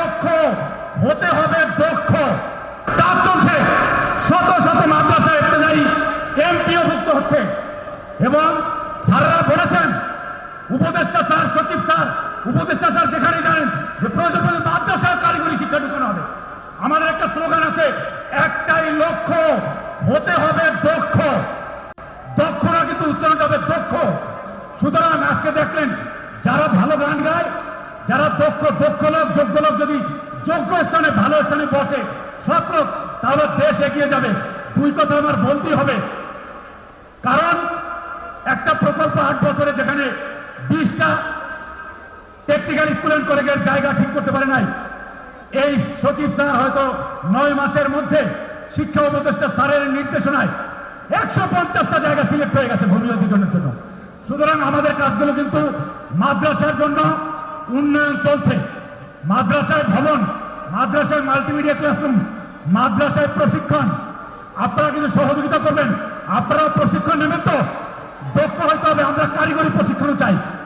লক্ষ্য, হতে হবে দক্ষ। কাজ চলছে। শত শত মাদ্রাসা ইত্যাদি এমপিও ভুক্ত হচ্ছে। এবং স্যাররা বলেছেন, উপদেষ্টা স্যার, সচিব স্যার, উপদেষ্টা স্যার যেখানে জানেন যে প্রয়োজন পড়লে মাদ্রাসায় কারিগরি শিক্ষা ঢুকানো হবে। আমাদের একটা স্লোগান আছে, একটাই লক্ষ্য, হতে হবে দক্ষ দক্ষরা কিন্তু উচ্চারণটা হবে দক্ষ সুতরাং আজকে দেখলেন যারা ভালো গান গায় যারা দক্ষ দক্ষ লোক, যোগ্য লোক যদি যোগ্য স্থানে, ভালো স্থানে বসে সব লোক, তাহলে দেশ এগিয়ে যাবে। দুই কথা আমার বলতেই হবে। কারণ একটা প্রকল্প আট বছরে যেখানে বিশটা টেকনিক্যাল স্কুল অ্যান্ড কলেজের জায়গা ঠিক করতে পারে নাই। এই সচিব স্যার হয়তো নয় মাসের মধ্যে শিক্ষা উপদেষ্টা স্যারের নির্দেশনায় একশো পঞ্চাশটা জায়গা সিলেক্ট হয়ে গেছে ভূমি অধিগ্রহণের জন্য। সুতরাং আমাদের কাজগুলো কিন্তু মাদ্রাসার জন্য উন্নয়ন চলছে। মাদ্রাসায় ভবন, মাদ্রাসায় মাল্টিমিডিয়া ক্লাসরুম মাদ্রাসায় প্রশিক্ষণ। আপনারা কিন্তু সহযোগিতা করবেন। আপনারা প্রশিক্ষণ নেবেন তো? দক্ষ হইতে হবে। আমরা কারিগরি প্রশিক্ষণও চাই।